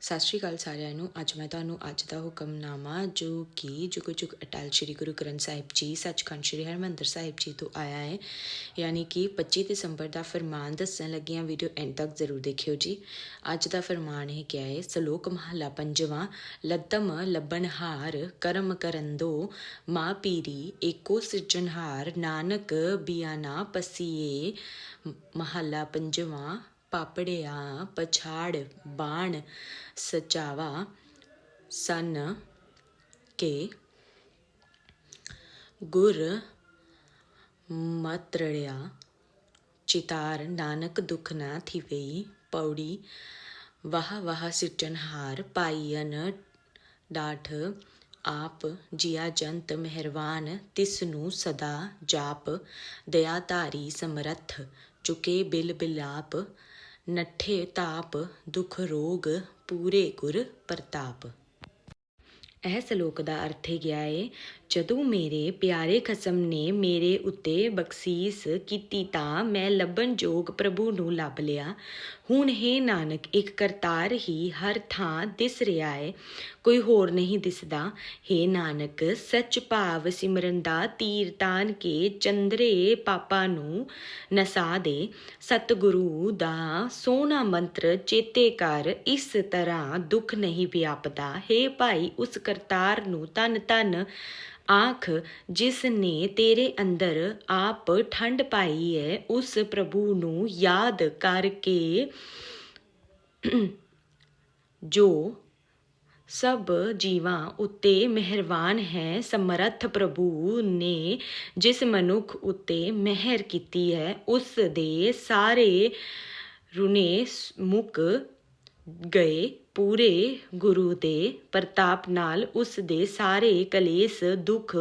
ਸਤਿ ਸ਼੍ਰੀ ਅਕਾਲ ਸਾਰਿਆਂ ਨੂੰ। ਅੱਜ ਮੈਂ ਤੁਹਾਨੂੰ ਅੱਜ ਦਾ ਹੁਕਮਨਾਮਾ ਜੋ ਕਿ ਜੁਗ ਜੁਗ ਅਟਲ ਸ਼੍ਰੀ ਗੁਰੂ ਗ੍ਰੰਥ ਸਾਹਿਬ ਜੀ, ਸੱਚਖੰਡ ਸ਼੍ਰੀ ਹਰਿਮੰਦਰ ਸਾਹਿਬ ਜੀ ਤੋਂ ਆਇਆ ਹੈ। ਯਾਨੀ ਕਿ 25 ਦਸੰਬਰ ਦਾ ਫਰਮਾਨ ਦੱਸਣ ਲੱਗੀਆਂ ਵੀਡੀਓ ਐਂਡ ਤੱਕ ਜ਼ਰੂਰ ਦੇਖਿਓ ਜੀ। ਅੱਜ ਦਾ ਫਰਮਾਨ ਇਹ ਕਿਹਾ ਹੈ, ਸ਼ਲੋਕ ਮਹਲਾ ਪੰਜਵਾਂ, ਲੱਦਮ ਲੱਭਣਹਾਰ, ਕਰਮ ਕਰੰਦੋ, ਮਾਂ ਪੀਰੀ, ਏਕੋ ਸਿਰਜਣਹਾਰ, ਨਾਨਕ ਬਿਆਨਾ ਪਸੀਏ ਮਹਲਾ ਪੰਜਵਾਂ ਪਾਪੜਿਆ, ਪਛਾੜ, ਬਾਣ, ਸਚਾਵਾ, ਸਨ ਕੇ ਗੁਰ ਮਤਰੜਿਆ। ਚਿਤਾਰ ਨਾਨਕ ਦੁਖ ਨਾ ਥਿਵਈ ਪੌੜੀ ਵਾਹ ਵਾਹ ਸਿਰਜਣਹਾਰ ਪਾਈਨ ਡਾਠ। ਆਪ ਜੀਆ ਜੰਤ ਮਿਹਰਬਾਨ ਤਿਸ ਨੂੰ ਸਦਾ ਜਾਪ। ਦਇਆ ਧਾਰੀ ਸਮਰੱਥ, ਚੁਕੇ ਬਿਲ ਬਿਲਾਪ ਨੱਠੇ ਤਾਪ ਦੁਖ ਰੋਗ ਪੂਰੇ ਗੁਰ ਪ੍ਰਤਾਪ। ਇਹ ਸ਼ਲੋਕ ਦਾ ਅਰਥ ਹੈ ਗਿਆ ਹੈ ਜਦੋਂ ਮੇਰੇ ਪਿਆਰੇ ਖਸਮ ਨੇ ਮੇਰੇ ਉੱਤੇ ਬਖਸ਼ੀਸ ਕੀਤੀ ਤਾਂ ਮੈਂ ਲੱਭਣ ਯੋਗ ਪ੍ਰਭੂ ਨੂੰ ਲੱਭ ਲਿਆ। ਹੁਣ ਹੈ ਨਾਨਕ, ਇੱਕ ਕਰਤਾਰ ਹੀ ਹਰ ਥਾਂ ਦਿਸ ਰਿਹਾ ਹੈ ਕੋਈ ਹੋਰ ਨਹੀਂ ਦਿਸਦਾ। ਹੈ ਨਾਨਕ, ਸੱਚ ਭਾਵ ਸਿਮਰਨ ਦਾ ਤੀਰ ਤਾਨ ਕੇ ਚੰਦਰੇ ਪਾਪਾ ਨੂੰ ਨਸਾ ਦੇ। ਸਤਿਗੁਰੂ ਦਾ ਸੋਹਣਾ ਮੰਤਰ ਚੇਤੇ ਕਰ, ਇਸ ਤਰ੍ਹਾਂ ਦੁੱਖ ਨਹੀਂ ਵਿਆਪਦਾ। ਹੈ ਭਾਈ, ਉਸ ਕਰਤਾਰ ਨੂੰ ਤਨ ਤਨ ਆਖ ਜਿਸ ਨੇ ਤੇਰੇ ਅੰਦਰ ਆਪ ਠੰਡ ਪਾਈ ਹੈ ਉਸ ਪ੍ਰਭੂ ਨੂੰ ਯਾਦ ਕਰਕੇ ਜੋ ਸਭ ਜੀਵਾਂ ਉੱਤੇ ਮਿਹਰਬਾਨ ਹੈ ਸਮਰੱਥ ਪ੍ਰਭੂ ਨੇ ਜਿਸ ਮਨੁੱਖ ਉੱਤੇ ਮਿਹਰ ਕੀਤੀ ਹੈ ਉਸ ਦੇ ਸਾਰੇ ਰੁਨੇ ਮੁੱਕ ਗਏ ਪੂਰੇ ਗੁਰੂ ਦੇ ਪ੍ਰਤਾਪ ਨਾਲ ਉਸ ਦੇ ਸਾਰੇ ਕਲੇਸ਼, ਦੁੱਖ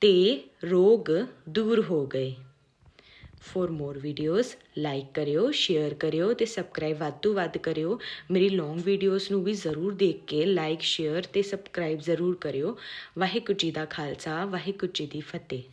ਤੇ ਰੋਗ ਦੂਰ ਹੋ ਗਏ। ਫੋਰ ਮੋਰ ਵੀਡੀਓਜ਼ ਲਾਈਕ ਕਰਿਓ ਸ਼ੇਅਰ ਕਰਿਓ ਤੇ ਸਬਸਕ੍ਰਾਈਬ ਵੱਧ ਤੋਂ ਵੱਧ ਕਰਿਓ। ਮੇਰੀ ਲੌਂਗ ਵੀਡੀਓਜ਼ ਨੂੰ ਵੀ ਜ਼ਰੂਰ ਦੇਖ ਕੇ ਲਾਈਕ ਸ਼ੇਅਰ ਤੇ ਸਬਸਕ੍ਰਾਈਬ ਜ਼ਰੂਰ ਕਰਿਓ। ਵਾਹਿਗੁਰੂ ਜੀ ਦਾ ਖਾਲਸਾ, ਵਾਹਿਗੁਰੂ ਜੀ ਦੀ ਫਤਿਹ।